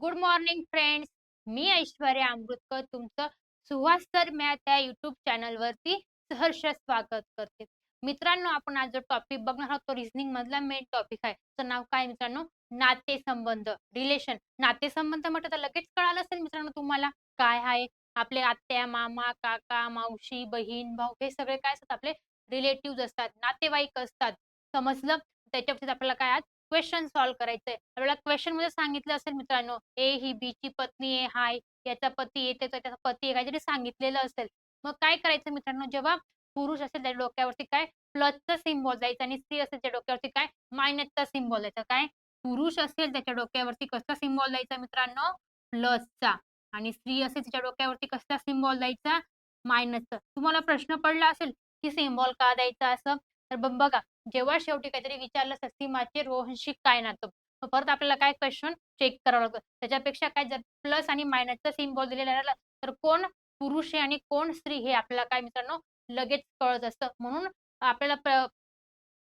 Good morning friends मी ऐश्वर्या अमृतकर. तुमचं Suhas sir math या युट्यूब चॅनलवरती सहर्ष स्वागत करते. मित्रांनो आपण आज जो टॉपिक बघणार आहोत तो रिझनिंग मधला मेन टॉपिक आहे. त्याचं नाव काय मित्रांनो? नातेसंबंध. रिलेशन नातेसंबंध म्हटलं तर लगेच कळालं असेल मित्रांनो तुम्हाला. काय आहे? आपले आत्या मामा काका मावशी बहीण भाऊ हे सगळे काय असतात? आपले रिलेटिव्ह असतात. नातेवाईक असतात. समजलं? त्याच्यावरती आपल्याला काय आज क्वेश्चन सॉल्व्ह करायचंय. आपल्याला क्वेश्चनमध्ये सांगितलं असेल मित्रांनो ए ही बी ची पत्नी आहे हाय याचा पती आहे त्याचा त्याचा पती आहे काहीतरी सांगितलेलं असेल. मग काय करायचं मित्रांनो? जेव्हा पुरुष असेल त्याच्या डोक्यावरती काय? प्लसचा सिम्बॉल जायचा आणि स्त्री असेल त्याच्या डोक्यावरती काय? मायनसचा सिम्बॉल जायचा. काय? पुरुष असेल त्याच्या डोक्यावरती कसला सिम्बॉल द्यायचा मित्रांनो? प्लसचा. आणि स्त्री असेल तिच्या डोक्यावरती कसला सिम्बॉल द्यायचा मायनसचा. तुम्हाला प्रश्न पडला असेल की सिम्बॉल का द्यायचा असं? तर बघा. जेव्हा शेवटी काहीतरी विचारलं असतं रोहनशी काय नातं? मग परत आपल्याला काय क्वेश्चन चेक करावं लागतं. त्याच्यापेक्षा काय जर प्लस आणि मायनसचा सिम्बॉल दिलेला राहिला तर कोण पुरुष आहे आणि कोण स्त्री हे आपल्याला काय मित्रांनो लगेच कळत असतं. म्हणून आपल्याला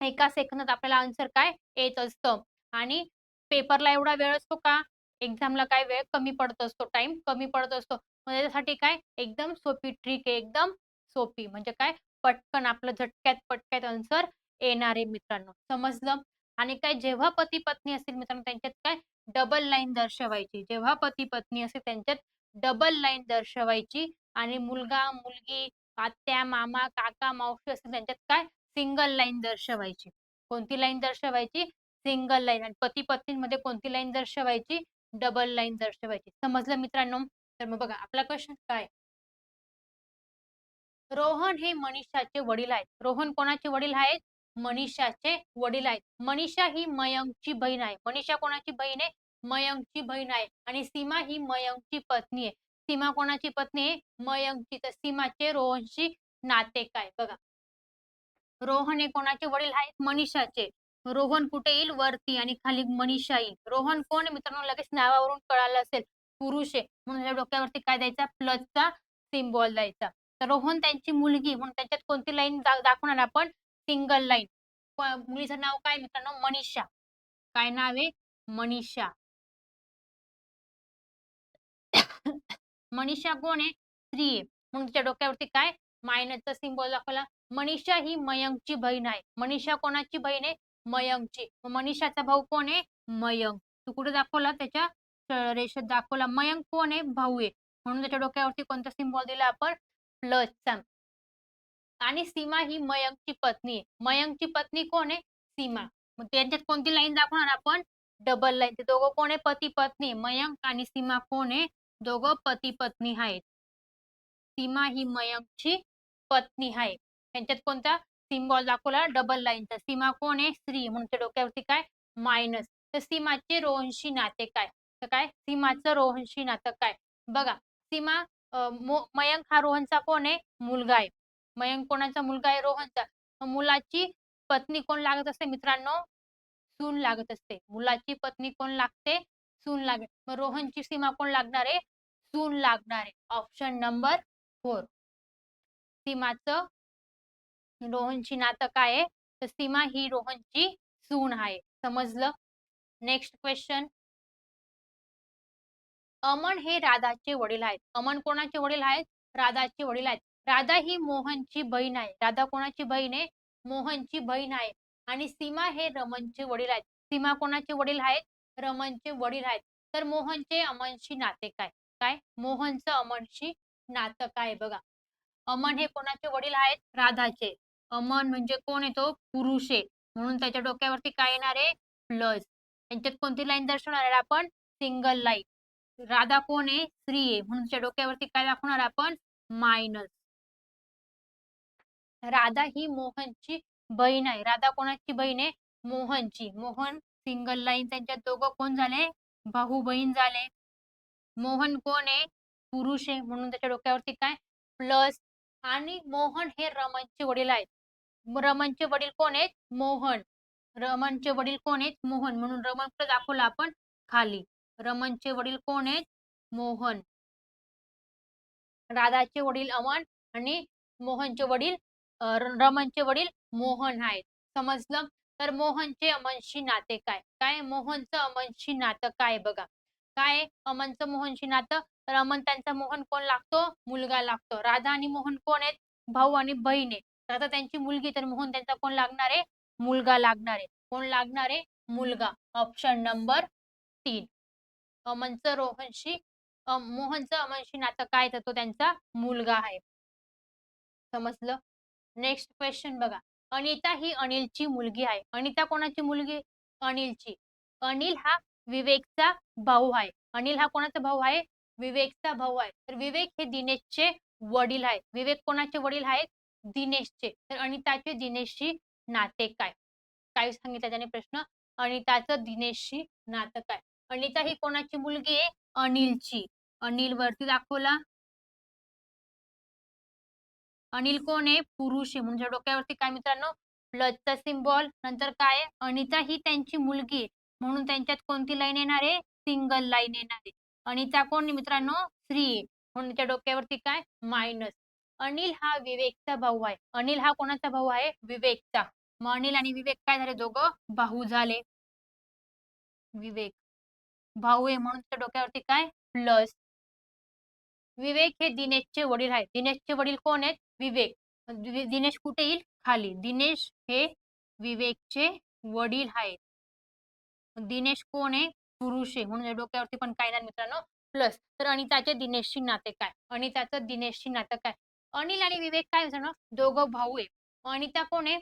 एका सेकंदात आपल्याला आन्सर काय येत असतं. आणि पेपरला एवढा वेळ असतो का? एक्झामला काय वेळ? कमी पडत असतो. टाइम कमी पडत असतो. मग त्याच्यासाठी काय? एकदम सोपी ट्रिक आहे. एकदम सोपी. म्हणजे काय? पटकन आपलं झटक्यात पटक्यात आन्सर येणार आहे मित्रांनो. समजलं? आणि काय जेव्हा पती पत्नी असेल मित्रांनो त्यांच्यात काय? डबल लाईन दर्शवायची. जेव्हा पती पत्नी असेल त्यांच्यात डबल लाईन दर्शवायची. आणि मुलगा मुलगी आत्या मामा काका मावशी असतील त्यांच्यात काय? सिंगल लाईन दर्शवायची. कोणती लाईन दर्शवायची? सिंगल लाईन आणि पती पत्नीमध्ये कोणती लाईन दर्शवायची? डबल लाईन दर्शवायची. समजलं मित्रांनो? तर मग बघा आपला क्वेश्चन काय? रोहन हे मनीषाचे वडील आहेत. रोहन कोणाचे वडील आहेत? मनीषाचे वडील आहेत. मनीषा ही मयंकची बहीण आहे. मनीषा कोणाची बहीण आहे? मयंकची बहीण आहे. आणि सीमा ही मयंकची पत्नी आहे. सीमा कोणाची पत्नी आहे? मयंकची. तर सीमाचे रोहनशी नाते काय बघा. रोहन हे कोणाचे वडील आहेत? मनीषाचे. रोहन कुठे येईल? वरती आणि खाली मनीषा येईल. रोहन कोण आहे? मित्रांनो लगेच नावावरून कळालं असेल. पुरुष आहे. म्हणून डोक्यावरती काय द्यायचा? प्लसचा सिम्बॉल द्यायचा. तर रोहन त्यांची मुलगी म्हणून त्यांच्यात कोणती लाईन दाखवणार आपण? Single line. मुलीचं नाव काय मित्रांनो? मनीषा. काय नाव आहे? मनीषा. मनीषा कोण आहे? स्त्री आहे. म्हणून तिच्या डोक्यावरती काय? मायनसचा सिम्बॉल दाखवला. मनीषा ही मयंकची बहीण आहे. मनीषा कोणाची बहीण आहे? मयंकची. मनीषाचा भाऊ कोण आहे? मयंक. तू कुठे दाखवला? त्याच्या रेषेत दाखवला. मयंक कोण आहे? भाऊ आहे. म्हणून त्याच्या डोक्यावरती कोणता सिम्बॉल दिला आपण? प्लसचा आणि सीमा ही मयंकची पत्नी आहे. मयंकची पत्नी कोण आहे? सीमा. मग त्यांच्यात कोणती लाईन दाखवणार आपण? Double line. ते दोघं कोण आहे? पती पत्नी. मयंक आणि सीमा कोण आहे? दोघं पती पत्नी आहेत. सीमा ही मयंकची पत्नी आहे. त्यांच्यात कोणता? सिम्बॉल दाखवला डबल लाईनचा. सीमा कोण आहे? स्त्री. म्हणून त्या डोक्यावरती काय? मायनस. तर सीमाचे रोहनशी नाते काय? तर काय? सीमाचं रोहनशी नातं काय? बघा. सीमा मयंक हा रोहनचा कोण आहे? मुलगा आहे. मयंक कोणाचा मुलगा आहे रोहनचा मुलाची पत्नी कोण लागत असते मित्रांनो? सून लागत असते. मुलाची पत्नी कोण लागते? सून लागते. मग रोहनची सीमा कोण लागणार आहे? सून लागणार आहे. ऑप्शन नंबर फोर सीमाचं रोहनची नातं काय आहे? तर सीमा ही रोहनची सून आहे. समजलं? नेक्स्ट क्वेश्चन अमन हे राधाचे वडील आहेत. अमन कोणाचे वडील आहेत? राधाचे वडील आहेत. राधा ही मोहनची बहीण आहे. राधा कोणाची बहीण आहे? मोहनची बहीण आहे. आणि सीमा हे रमनचे वडील आहेत. सीमा कोणाचे वडील आहेत? रमनचे वडील आहेत. तर मोहनचे अमनशी नाते काय? काय? मोहनचं अमनशी नातं काय बघा? अमन हे कोणाचे वडील आहेत? राधाचे. अमन म्हणजे कोण येतो पुरुष आहे. म्हणून त्याच्या डोक्यावरती काय येणार आहे? प्लस त्यांच्यात कोणती लाईन दर्शवणार आहे आपण? Single line. राधा कोण आहे? स्त्री आहे. म्हणून त्याच्या डोक्यावरती काय दाखवणार आपण? मायनस. राधा ही मोहनची बहीण आहे. राधा कोणाची बहीण आहे? मोहनची. मोहन सिंगल लाईन त्यांच्या दोघं कोण झाले? भाऊ बहीण झाले. मोहन कोण आहे? पुरुष आहे. म्हणून त्याच्या डोक्यावरती काय? प्लस आणि मोहन हे रमनचे वडील आहेत. रमनचे वडील कोण आहेत? मोहन. रमनचे वडील कोण आहेत? मोहन. म्हणून रमन कुठे दाखवलं आपण? खाली. रमनचे वडील कोण आहेत? मोहन. राधाचे वडील अमन आणि मोहनचे वडील रमनचे वडील मोहन आहेत. समजलं? तर मोहनचे अमनशी नाते काय? काय मोहनचं अमनशी नातं काय बघा? काय अमनचं मोहनशी नातं? तर अमन त्यांचा मोहन कोण लागतो? मुलगा लागतो. राधा आणि मोहन कोण आहेत? भाऊ आणि बहीण आहे राधा त्यांची मुलगी तर मोहन त्यांचा कोण लागणार आहे? मुलगा लागणार आहे. कोण लागणार आहे? मुलगा. ऑप्शन नंबर तीन. अमनचं रोहनशी अं, मोहनचं अमनशी नातं काय? तर तो त्यांचा मुलगा आहे. समजलं? नेक्स्ट क्वेश्चन बघा. अनिता ही अनिलची मुलगी आहे. अनिता कोणाची मुलगी? अनिलची. अनिल हा विवेकचा भाऊ आहे. अनिल हा कोणाचा भाऊ आहे? विवेकचा भाऊ आहे. तर विवेक हे दिनेशचे वडील आहेत. विवेक कोणाचे वडील आहेत? दिनेशचे. तर अनिताचे दिनेशशी नाते काय काय सांगितलं त्याने प्रश्न? अनिताचं दिनेशशी नातं काय अनिता ही कोणाची मुलगी आहे? अनिलची. अनिल वरती दाखवला. अनिल कोण आहे पुरुष आहे. म्हणजे डोक्यावरती काय मित्रांनो? प्लसचा सिम्बॉल नंतर काय अनिता ही त्यांची मुलगी आहे. म्हणून त्यांच्यात कोणती लाईन येणार आहे? सिंगल लाईन येणार आहे. अनिता कोण मित्रांनो? स्त्री म्हणून त्या डोक्यावरती काय? मायनस. अनिल हा विवेकचा भाऊ आहे. अनिल हा कोणाचा भाऊ आहे? विवेकचा. मग अनिल आणि विवेक काय झाले दोघं? भाऊ झाले. विवेक. भाऊ आहे म्हणून त्या डोक्यावरती काय? प्लस विवेक हे दिनेशचे वडील आहेत. दिनेशचे वडील कोण आहेत? विवेक. म्हणजे दिनेश कुठे येईल? खाली. दिनेश हे विवेकचे वडील आहेत. दिनेश कोण आहे? पुरुष आहे. म्हणून डोक्यावरती पण काय नाही मित्रांनो? प्लस तर अनिताचे दिनेशशी नाते काय? अनिताचं दिनेशशी नातं काय? अनिल आणि विवेक काय मित्रांनो दोघं भाऊ आहे अनिता कोण आहे?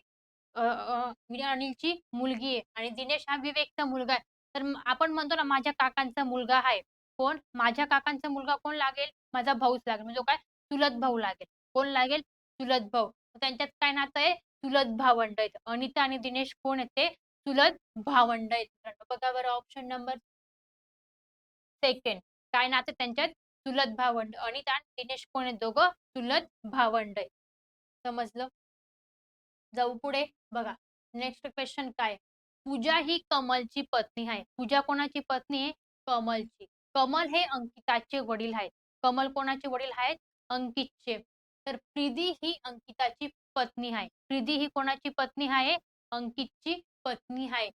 म्हणजे अनिलची मुलगी आहे. आणि दिनेश हा विवेकचा मुलगा आहे. तर आपण म्हणतो ना माझ्या काकांचा मुलगा आहे. कोण? माझ्या काकांचा मुलगा कोण लागेल? माझा भाऊच लागेल. म्हणजे काय? चुलत भाऊ लागेल. कोण लागेल? चुलत भाऊ. त्यांच्यात काय नातं आहे? चुलत भावंड आहेत. अनिता आणि दिनेश कोण आहेत ते? चुलत भावंड आहेत बघा बरं ऑप्शन नंबर सेकंड काय नातं त्यांच्यात? चुलत भावंड. अनिता आणि दिनेश कोण आहेत दोघं? चुलत भावंड आहेत. समजलं? जाऊ पुढे. बघा. नेक्स्ट क्वेश्चन काय? पूजा ही कमलची पत्नी आहे. पूजा कोणाची पत्नी आहे? कमलची. कमल हे अंकिताचे वडील आहेत. कमल कोणाचे वडील आहेत? अंकितचे. तर प्रीती ही अंकिताची पत्नी आहे. प्रीती ही कोणाची पत्नी आहे? अंकितची पत्नी आहे.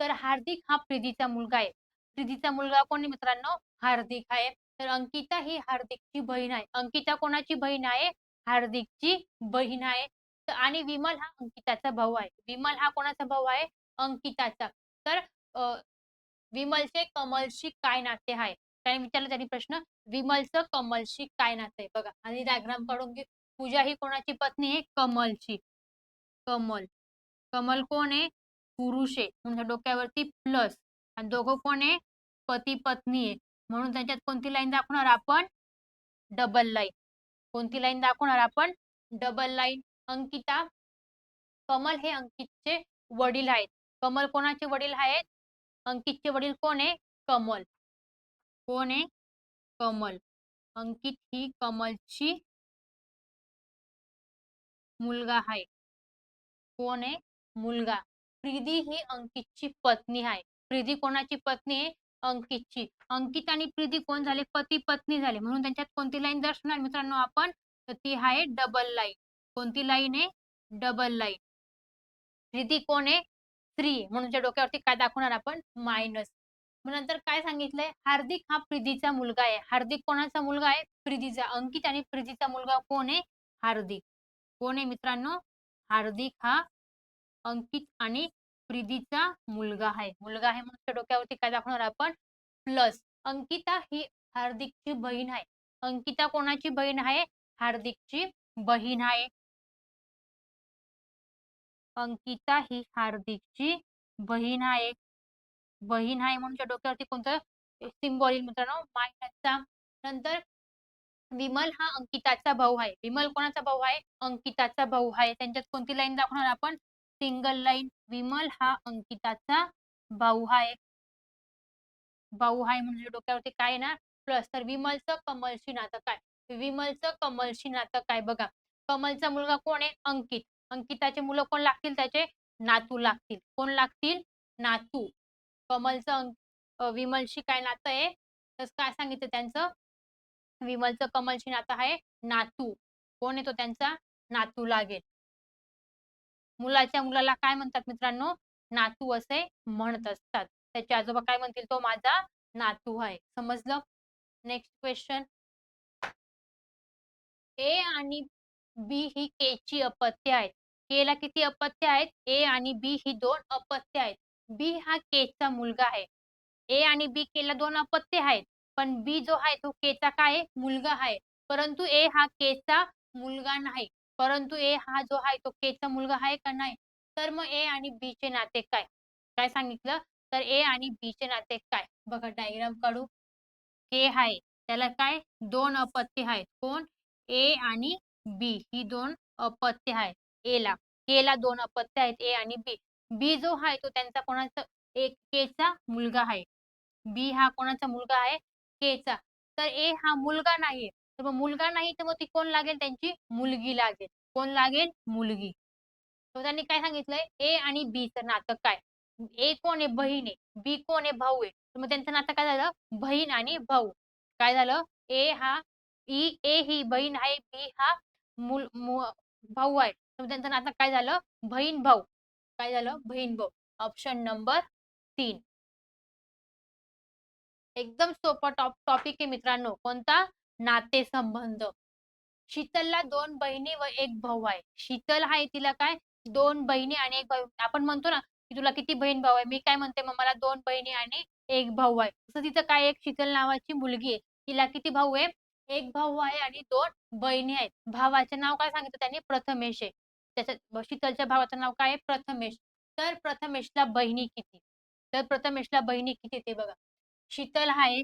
तर हार्दिक हा प्रीतीचा मुलगा आहे. प्रीतीचा मुलगा कोण मित्रांनो? हार्दिक आहे. तर अंकिता ही हार्दिकची बहीण आहे. अंकिता कोणाची बहीण आहे? हार्दिकची बहीण आहे. तर आणि विमल हा अंकिताचा भाऊ आहे. विमल हा कोणाचा भाऊ आहे? अंकिताचा. तर विमलचे कमलशी काय नाते आहे? त्याने विचारलं त्यांनी प्रश्न विमलचं कमलशी काय नाते आहे बघा. आणि डायग्राम काढून घे पूजा ही कोणाची पत्नी आहे? कमलची कमल. कमल कोण आहे? पुरुष आहे. म्हणजे डोक्यावरती प्लस आणि दोघं कोण आहे? पती पत्नी आहे. म्हणून त्यांच्यात कोणती लाईन दाखवणार आपण? डबल लाईन कोणती लाईन दाखवणार आपण? Double line Ankita. कमल हे अंकितचे वडील आहेत. कमल कोणाचे वडील आहेत? अंकितचे वडील कोण आहे? कमल. कोण आहे? कमल. अंकित ही कमलची मुलगा आहे. कोण आहे? मुलगा. प्रीती ही अंकितची पत्नी आहे. प्रीती कोणाची पत्नी आहे? अंकितची. अंकित आणि प्रीती कोण झाले? पती पत्नी झाले. म्हणून त्यांच्यात कोणती लाईन दर्शणार मित्रांनो आपण? तर ती आहे डबल लाईन कोणती लाईन आहे? डबल लाईन प्रीती कोण आहे? स्त्री म्हणून त्या डोक्यावरती काय दाखवणार आपण? मायनस मग नंतर काय सांगितलंय? हार्दिक हा प्रीतीचा मुलगा आहे. हार्दिक कोणाचा मुलगा आहे? प्रीतीचा. अंकित आणि प्रीतीचा मुलगा कोण आहे? हार्दिक. कोण आहे मित्रांनो? हार्दिक हा अंकित आणि प्रीतीचा मुलगा आहे. मुलगा आहे म्हणून डोक्यावरती काय दाखवणार आपण? प्लस अंकिता ही हार्दिकची बहीण आहे. अंकिता कोणाची बहीण आहे? हार्दिकची बहीण आहे. अंकिता ही हार्दिकची बहीण आहे. बहीण आहे म्हणून डोक्यावरती कोणतं सिम्बॉल येईल मित्रांनो मायनसचा नंतर विमल हा अंकिताचा भाऊ आहे. विमल कोणाचा भाऊ आहे? अंकिताचा भाऊ आहे. त्यांच्यात कोणती लाईन दाखवणार आपण? सिंगल लाईन विमल हा अंकिताचा भाऊ आहे. भाऊ आहे म्हणजे डोक्यावरती काय ना प्लस तर विमलचं कमलशी नातं काय? विमलचं कमलशी नातं काय? बघा. कमलचा मुलगा कोण आहे? अंकित. अंकिताचे मुलं कोण लागतील? त्याचे नातू लागतील. कोण लागतील? नातू. कमलचं विमलशी काय नातं आहे? तर काय सांगितलं त्यांचं? विमलचं कमलशी नातं आहे नातू. कोण आहे तो त्यांचा? नातू लागेल. मुलाच्या मुलाला काय म्हणतात मित्रांनो? नातू असे म्हणत असतात. त्याचे आजोबा काय म्हणतील? तो माझा नातू आहे. समजलं? नेक्स्ट क्वेश्चन ए आणि बी ही के ची अपत्य आहेत. के ला किती अपत्य आहेत? ए आणि बी ही दोन अपत्य आहेत. बी हा के चा मुलगा आहे. ए आणि बी के ला दोन अपत्य आहेत. पण बी जो आहे तो के चा काय मुलगा आहे. परंतु ए हा के मुलगा नाही. परंतु ए हा जो आहे तो के चा मुलगा आहे का नाही? तर मग ए आणि बी चे नाते काय? काय सांगितलं? तर ए आणि बी चे नाते काय? बघा डायग्राम काढू. के आहे त्याला काय? दोन अपत्य आहेत. कोण? ए आणि बी. ही दोन अपत्य आहेत. ए ला. के ला दोन अपत्य आहेत ए आणि बी. बी जो आहे तो त्यांचा कोणाचा? एक केचा मुलगा आहे. बी हा कोणाचा मुलगा आहे? केचा तर ए हा मुलगा नाहीये तर मग मुलगा नाही तर मग ती कोण लागेल? त्यांची मुलगी लागेल. कोण लागेल? मुलगी. तर त्यांनी काय सांगितलंय? ए आणि बी चं नातं काय? ए कोण आहे? बहीण आहे. बी कोण आहे? भाऊ आहे. तर मग त्यांचं नातं काय झालं? बहीण आणि भाऊ. काय झालं? ए हा ई ए ही बहीण आहे. बी हा मुल मु- भाऊ आहे. तर मग त्यांचं नातं काय झालं? बहीण भाऊ. काय झालं? बहीण भाऊ. ऑप्शन नंबर तीन. एकदम सोपा टॉप टॉपिक आहे मित्रांनो. कोणता? नाते संबंध शीतलला दोन बहिणी व एक भाऊ आहे. शीतल आहे तिला काय? दोन बहिणी आणि एक भाऊ. आपण म्हणतो ना की तुला किती बहीण भाऊ आहे? मी काय म्हणते मग मला दोन बहिणी आणि एक भाऊ आहे. तसं तिथं काय एक शीतल नावाची मुलगी आहे. तिला किती भाऊ आहे? एक भाऊ आहे आणि दोन बहिणी आहेत. भावाचे नाव काय सांगितलं त्यांनी? प्रथमेश आहे. त्याच्या शीतलच्या भावाचं नाव काय आहे? प्रथमेश. तर प्रथमेशला बहिणी किती? तर प्रथमेशला बहिणी किती ते बघा. शीतल आहे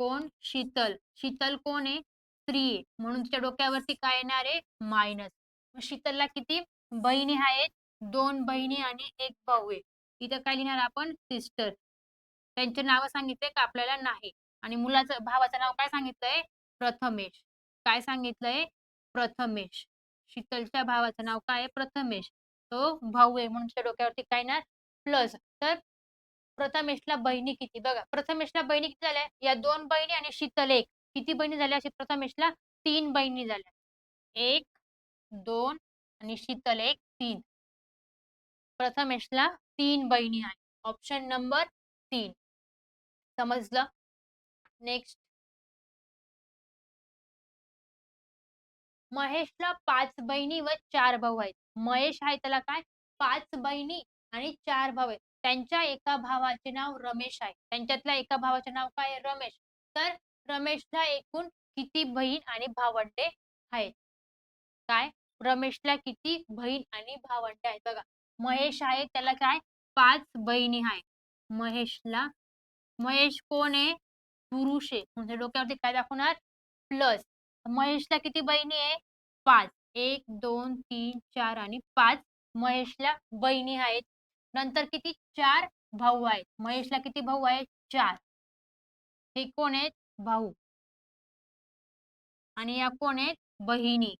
कोण? शीतल. शीतल कोण आहे? स्त्री आहे. म्हणून तिच्या डोक्यावरती काय येणार आहे? मायनस. शीतलला किती? बहिणी आहेत दोन बहिणी आणि एक भाऊ आहे. इथं काय लिहिणार आपण? सिस्टर. त्यांचे नाव सांगितले का आपल्याला? नाही. आणि मुलाचं भावाचं नाव काय सांगितलंय? प्रथमेश. काय सांगितलंय? प्रथमेश. शीतलच्या भावाचं नाव काय आहे? प्रथमेश. तो भाऊ आहे म्हणून त्या डोक्यावरती काय ना प्लस तर प्रथमेशला बहिणी किती? बघा प्रथमेशला बहिणी किती झाल्या? या दोन बहिणी आणि शीतल एक. किती बहिणी झाल्या अशी प्रथमेशला? तीन बहिणी झाल्या. एक दोन आणि शीतल एक तीन. प्रथमेशला तीन बहिणी आहे ऑप्शन नंबर तीन. समजलं? नेक्स्ट महेशला पाच बहिणी व चार भाऊ आहेत. महेश आहे त्याला काय? पाच बहिणी आणि चार भाऊ आहेत. त्यांच्या एका भावाचे नाव रमेश आहे. त्यांच्यातल्या एका भावाचे नाव काय आहे? रमेश. तर रमेशला एकूण किती बहीण आणि भावंडे आहेत? काय? रमेशला किती बहीण आणि भावंडे आहेत बघा. महेश आहे त्याला काय? पाच बहिणी आहे महेशला महेश कोण आहे? पुरुष आहे. म्हणजे डोक्यावरती काय दाखवणार? प्लस. महेशला किती बहिणी आहे? पाच. एक दोन तीन चार आणि पाच महेशला बहिणी आहेत. नंतर किती? चार भाऊ आहेत. महेशला किती भाऊ आहेत? चार. हे कोण आहेत? भाऊ. आणि या कोण आहेत? बहिणी.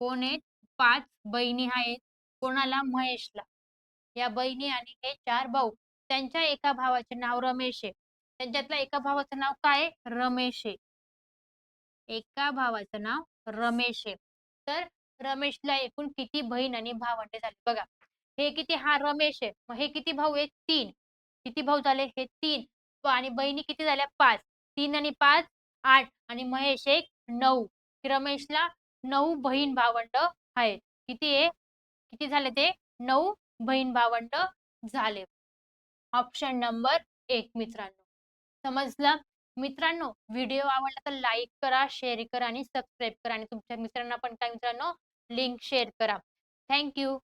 कोण आहेत? पाच बहिणी आहेत. कोणाला? महेशला. या बहिणी आणि हे चार भाऊ. त्यांच्या एका भावाचे नाव रमेश आहे. त्यांच्यातल्या एका भावाचं नाव काय आहे? रमेश आहे. एका भावाचं नाव रमेश आहे. तर रमेशला एकूण किती बहीण आणि भावंडे झाले? बघा हे किती? हा रमेश आहे. मग हे किती भाऊ आहे तीन. किती भाऊ झाले? हे तीन. आणि बहिणी किती झाल्या? पाच. तीन आणि पाच आठ. आणि महेश एक नऊ. रमेशला नऊ बहीण भावंड आहेत. किती आहे? किती झाले ते? नऊ बहीण भावंड झाले. ऑप्शन नंबर एक मित्रांनो. समजलं? मित्रांनो व्हिडिओ आवडला तर लाईक करा शेअर करा आणि सबस्क्राईब करा आणि तुमच्या मित्रांना पण काय मित्रांनो लिंक शेअर करा. थँक्यू